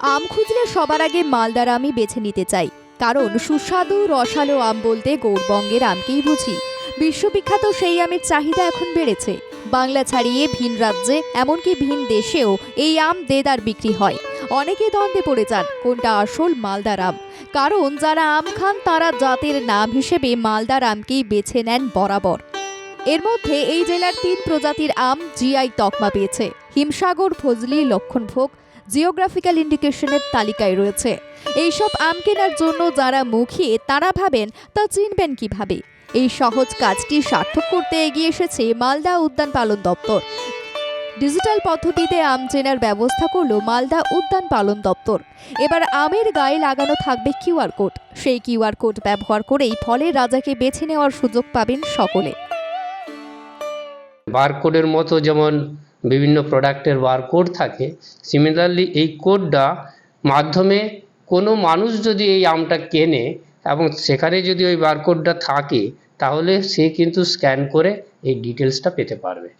আম খুঁজলে সবার আগে মালদার আমই বেছে নিতে চাই। কারণ সুস্বাদু রসালো আম বলতে গৌরবঙ্গের আমকেই বুঝি। বিশ্ববিখ্যাত সেই আমের চাহিদা এখন বেড়েছে। বাংলা ছাড়িয়ে ভিন রাজ্যে, এমনকি ভিন দেশেও এই আম দেদার বিক্রি হয়। অনেকে দ্বন্দ্বে পড়ে যান কোনটা আসল মালদার আম। কারণ যারা আম খান, তারা জাতের নাম হিসেবে মালদার আমকেই বেছে নেন বরাবর। এর মধ্যে এই জেলার তিন প্রজাতির আম জিআই তকমা পেয়েছে। হিমসাগর, ফজলি, লক্ষণভোগ জিওগ্রাফিক্যাল ইন্ডিকেশনের তালিকায় রয়েছে। এইসব আম কেনার জন্য যারা মুখিয়ে তারা ভাবেন, তা চিনবেন কীভাবে? এই সহজ কাজটি সার্থক করতে এগিয়ে এসেছে মালদা উদ্যান পালন দপ্তর। ডিজিটাল পদ্ধতিতে আম চেনার ব্যবস্থা করল মালদা উদ্যান পালন দপ্তর। এবার আমের গায়ে লাগানো থাকবে কিউআর কোড। সেই কিউআর কোড ব্যবহার করেই ফলের রাজাকে বেছে নেওয়ার সুযোগ পাবেন সকলে। বারকোডের মতো যেমন বিভিন্ন প্রোডাক্টের বারকোড থাকে। সিমিলারলি এই কোডটা মাধ্যমে কোনো মানুষ যদি এই আমটা কেনে এবং সেখানে যদি ওই বারকোডটা থাকে, তাহলে সে কিন্তু স্ক্যান করে এই ডিটেলসটা পেতে পারবে।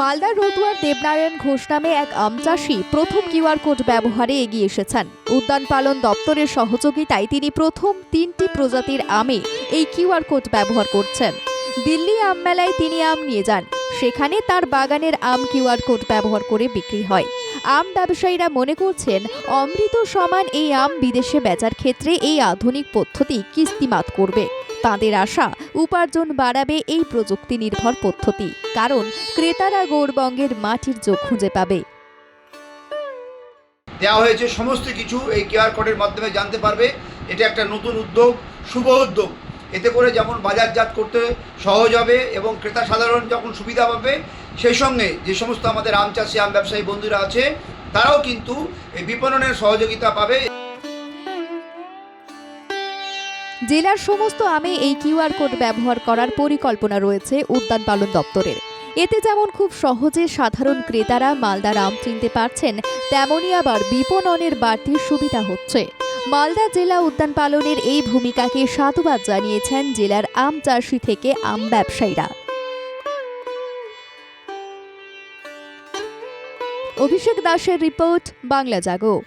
মালদার রতুয়ার দেবনারায়ণ ঘোষ নামে এক আম চাষি প্রথম কিউআর কোড ব্যবহারে এগিয়ে এসেছেন। উদ্যান পালন দপ্তরের সহযোগিতায় তিনি প্রথম তিনটি প্রজাতির আমে এই কিউআর কোড ব্যবহার করছেন। দিল্লি আম মেলায় তিনি আম নিয়ে যান। সেখানে তার বাগানের আম কিউআর কোড ব্যবহার করে বিক্রি হয়। আম ব্যবসায়ীরা মনে করছেন, অমৃত সমান এই আম বিদেশে বেচার ক্ষেত্রে এই আধুনিক পদ্ধতি কিস্তিমাত করবে। তাদের আশা, উপার্জন বাড়াবে এই প্রযুক্তি নির্ভর পদ্ধতি। কারণ, ক্রেতারা গৌরবঙ্গের মাটির যোগ খুঁজে পাবে। দেওয়া হয়েছে সমস্ত কিছু, এই কিউআর কোডের মাধ্যমে জানতে পারবে। এটা একটা নতুন উদ্যোগ, শুভ উদ্যোগ। এতে করে যেমন বাজারজাত করতে সহজ হবে এবং ক্রেতা সাধারণ যখন সুবিধা পাবে, সেই সঙ্গে যে সমস্ত আমাদের আম চাষি, আম ব্যবসায়ী বন্ধুরা আছে, তারাও কিন্তু এই বিপণনের সহযোগিতা পাবে। জেলার সমস্ত আমে এই কিউআর কোড ব্যবহার করার পরিকল্পনা রয়েছে উদ্যান পালন দপ্তরের। এতে যেমন খুব সহজে সাধারণ ক্রেতারা মালদার আম চিনতে পারছেন, তেমনই আবার বিপণনের বাড়তি সুবিধা হচ্ছে। মালদা জেলা উদ্যান পালনের এই ভূমিকাকে সাধুবাদ জানিয়েছেন জেলার আম চাষি থেকে আম ব্যবসায়ীরা। অভিষেক দাসের রিপোর্ট, বাংলা জাগো।